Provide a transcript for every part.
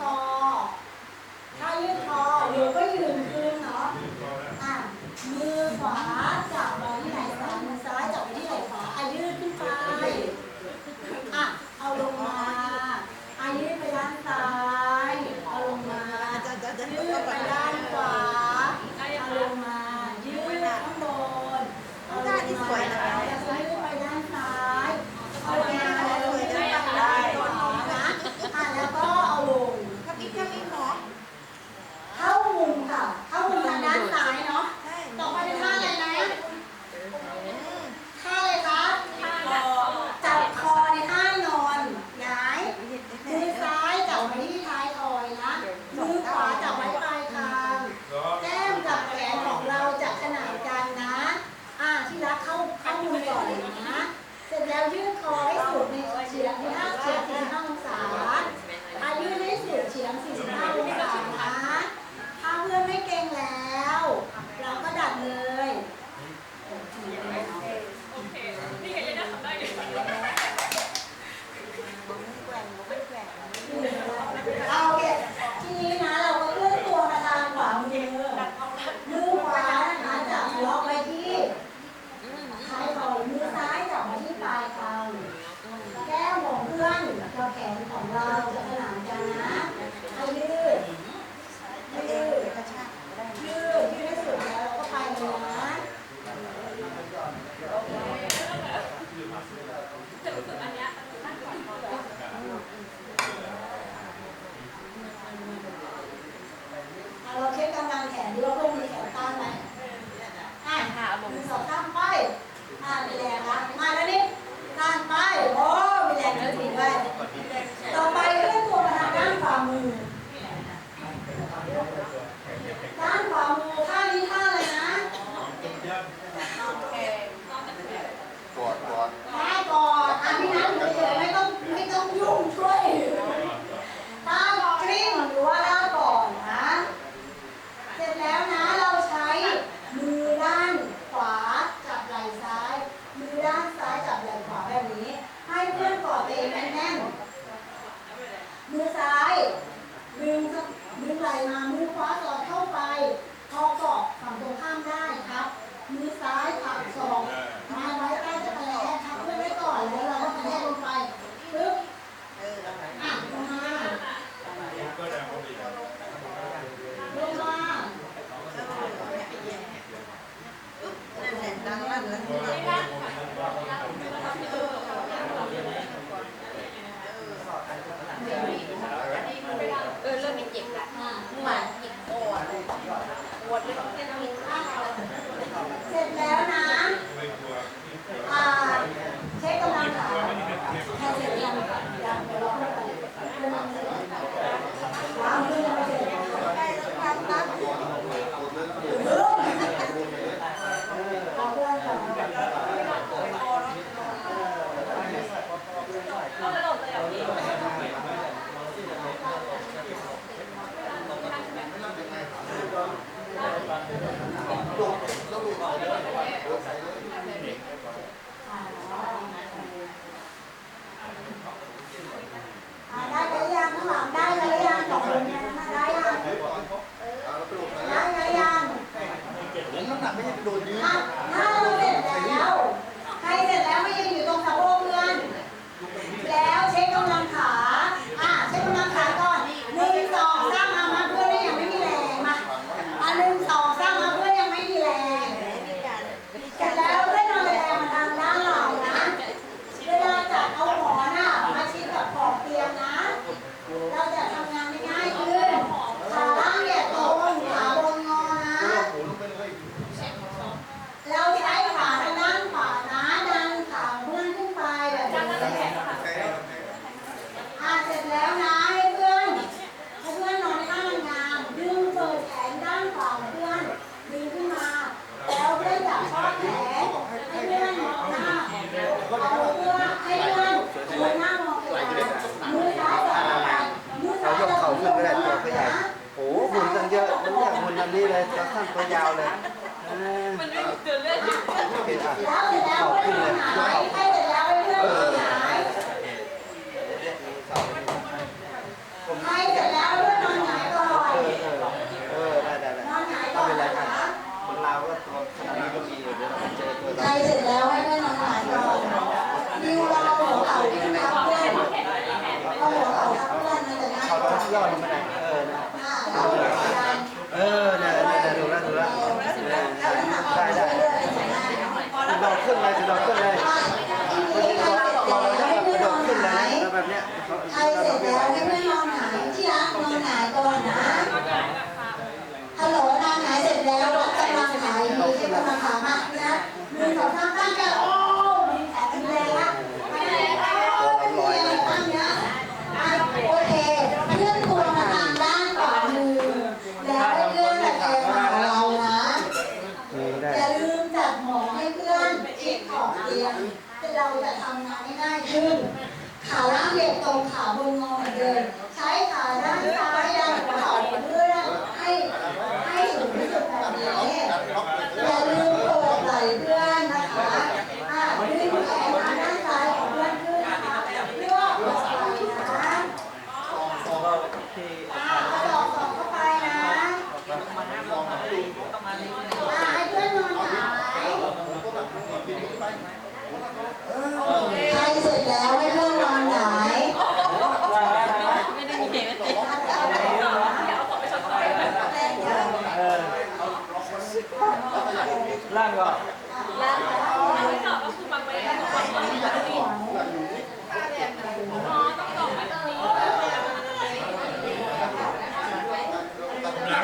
คอ ถ้ายืดคอหรือก็ยืนคืนเนาะอะมือขวาจับไว้ที่ไหล่ซ้ายมือซ้ายจับไว้ที่ไหล่ขวาอะยืดขึ้นไปอะเอาลงมา อ่าไปแล้วนะ ไหมามือคว้าสอดเข้าไป พอกอดฝั่งตรงข้ามได้ค่ะ ยอดมาปไหนเออนะเออนะนะดูแลดูและได้ได้เรดขึ้นเลยเราขึ้นเลยเราเราขึ้นเลยแบบเนี้ยใครเสร็จแล้วให้เพื่อนนอนหายที่รักนอนหายก่อนนะฮัลโหลนางหายเสร็จแล้วกำลังหายมีกำลังขามากนะหนึ่สองสามตั้งใจ ราจะทำงานได้ง่ายขึ้น ขาล่างเรียบตรงขาบนงอเหมือนเดิม ใช้ขาด้านซ้าย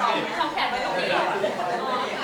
ของสองแขกไว้ตรงนี้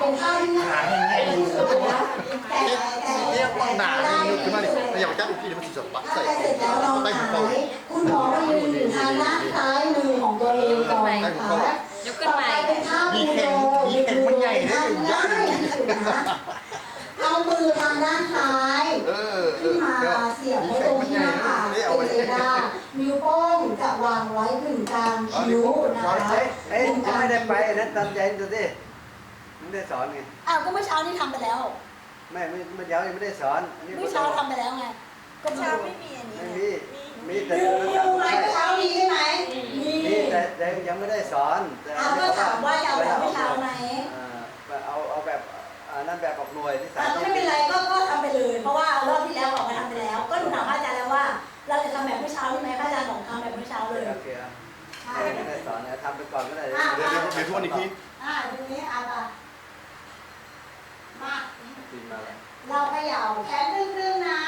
ไปจะเที่ยที่สุดนะแต่แต่เรียกว่าหนานึกได้ขึ้นมาดิแต่อย่ามาจับอีกทีเดี๋ยวมันจะปักใส่ใครเสร็จต้หหูงาเขายคุณหมอมายืนอยู่ทางด้านซ้ายมือของตัวเองก่อนนะคะยกขึ้นไปเป็นท่ามีบูโดมีแข่งมันใหญ่เลยท่ายัง่ากษ์ยที่สุดนะเอามือทางด้านซ้ายขึ้นมาเสียบไว้ตรงนที่หน้าผากนี่เอเป็นไว้เอด้านิ้วโป้งจะวางไว้กึ่งกลางคิ้วนะคะเอ้ยยังไม่ได้ไปนะตามใจดูสิ ไม่ได้สอนไงอ้าวก็เมื่อเช้านี่ทำไปแล้ว ไม่ไม่เมื่อเช้ายังไม่ได้สอนอันนี้เมื่อเช้าทำไปแล้วไง ก็เช้าเช้าไม่มีอันนี้ไม่มีมีแต่ดูดูไหมเมื่อเช้ามีใช่ไหมมีมีแต่แต่ยังไม่ได้สอนแต่อ้าวก็ถามว่าจะเอาแบบเมื่อเช้าไหมอ่าเอาเอาแบบอ่านั่นแบบออกหน่วยที่สาอะมก็ไม่เป็นไรก็ก็ทำไปเลย เพราะว่ารอบที่แล้วออกมาทำไปแล้ว ก็หนูถามพระอาจารย์แล้วว่า เราจะทำแบบเมื่อเช้าใช่ไหมพระอาจารย์บอกทำแบบเมื่อเช้าเลยโอเคครับใช่ไม่ได้สอนนะทำไปก่อนก็ได้อะเดี๋ยวเดี๋ยวเดี๋ยวทวนอีกทีอ่าดูนี้อะมามากินมาแล้ว เราเขย่าแขนครึ่งๆนะ